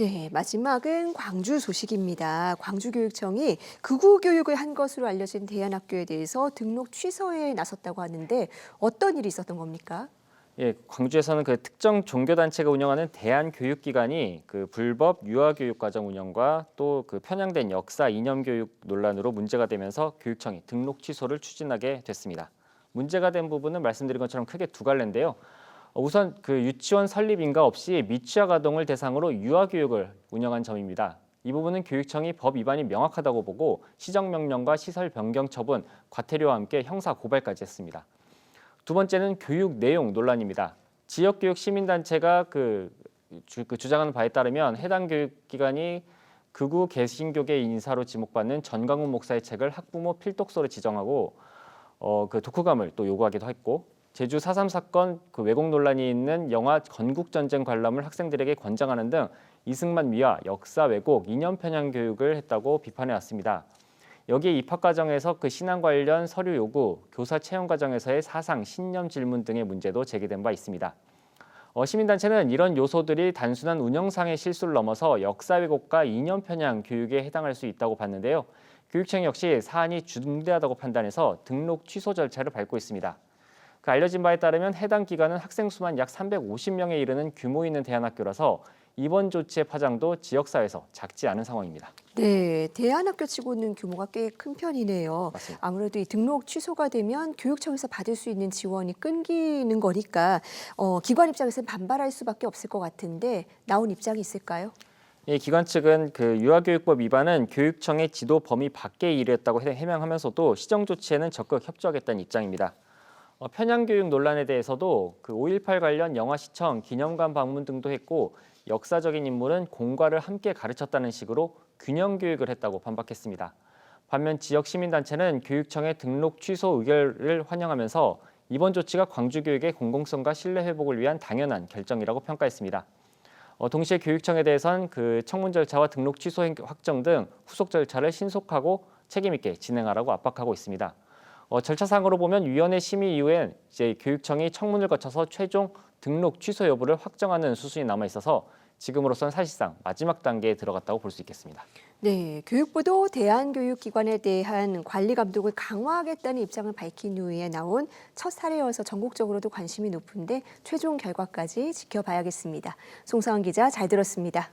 네, 마지막은 광주 소식입니다. 광주교육청이 극우 교육을 한 것으로 알려진 대안학교에 대해서 등록 취소에 나섰다고 하는데 어떤 일이 있었던 겁니까? 예, 광주에서는 그 특정 종교 단체가 운영하는 대한 교육 기관이 그 불법 유아 교육 과정 운영과 또 그 편향된 역사 이념 교육 논란으로 문제가 되면서 교육청이 등록 취소를 추진하게 됐습니다. 문제가 된 부분은 말씀드린 것처럼 크게 두 갈래인데요. 어, 우선 그 유치원 설립 인가 없이 미취학 아동을 대상으로 유아 교육을 운영한 점입니다. 이 부분은 교육청이 법 위반이 명확하다고 보고 시정 명령과 시설 변경 처분, 과태료와 함께 형사 고발까지 했습니다. 두 번째는 교육 내용 논란입니다. 지역교육 시민단체가 그, 주, 그 주장하는 바에 따르면 해당 교육기관이 극우 개신교계 인사로 지목받는 전광훈 목사의 책을 학부모 필독서로 지정하고 어, 그 독후감을 또 요구하기도 했고 제주 4.3 사건 그 왜곡 논란이 있는 영화 건국전쟁 관람을 학생들에게 권장하는 등 이승만 미화, 역사 왜곡, 이념 편향 교육을 했다고 비판해 왔습니다. 여기에 입학 과정에서 그 신앙 관련 서류 요구, 교사 채용 과정에서의 사상, 신념 질문 등의 문제도 제기된 바 있습니다. 어, 시민단체는 이런 요소들이 단순한 운영상의 실수를 넘어서 역사 왜곡과 이념 편향 교육에 해당할 수 있다고 봤는데요. 교육청 역시 사안이 중대하다고 판단해서 등록 취소 절차를 밟고 있습니다. 그 알려진 바에 따르면 해당 기관은 학생 수만 약 350명에 이르는 규모 있는 대안학교라서 이번 조치의 파장도 지역사회에서 작지 않은 상황입니다. 네, 대안학교 치고는 규모가 꽤 큰 편이네요. 맞습니다. 아무래도 이 등록 취소가 되면 교육청에서 받을 수 있는 지원이 끊기는 거니까 어, 기관 입장에서는 반발할 수밖에 없을 것 같은데 나온 입장이 있을까요? 이 기관 측은 그 유아교육법 위반은 교육청의 지도 범위 밖의 일이었다고 해- 해명하면서도 시정 조치에는 적극 협조하겠다는 입장입니다. 어, 편향교육 논란에 대해서도 그 5.18 관련 영화 시청, 기념관 방문 등도 했고 역사적인 인물은 공과를 함께 가르쳤다는 식으로 균형 교육을 했다고 반박했습니다. 반면 지역 시민단체는 교육청의 등록 취소 의결을 환영하면서 이번 조치가 광주 교육의 공공성과 신뢰 회복을 위한 당연한 결정이라고 평가했습니다. 어, 동시에 교육청에 대해선 그 청문 절차와 등록 취소 행- 확정 등 후속 절차를 신속하고 책임 있게 진행하라고 압박하고 있습니다. 어, 절차상으로 보면 위원회 심의 이후엔 이제 교육청이 청문을 거쳐서 최종 등록 취소 여부를 확정하는 수순이 남아 있어서 지금으로선 사실상 마지막 단계에 들어갔다고 볼 수 있겠습니다. 네, 교육부도 대안교육기관에 대한 관리 감독을 강화하겠다는 입장을 밝힌 후에 나온 첫 사례여서 전국적으로도 관심이 높은데 최종 결과까지 지켜봐야겠습니다. 송상원 기자 잘 들었습니다.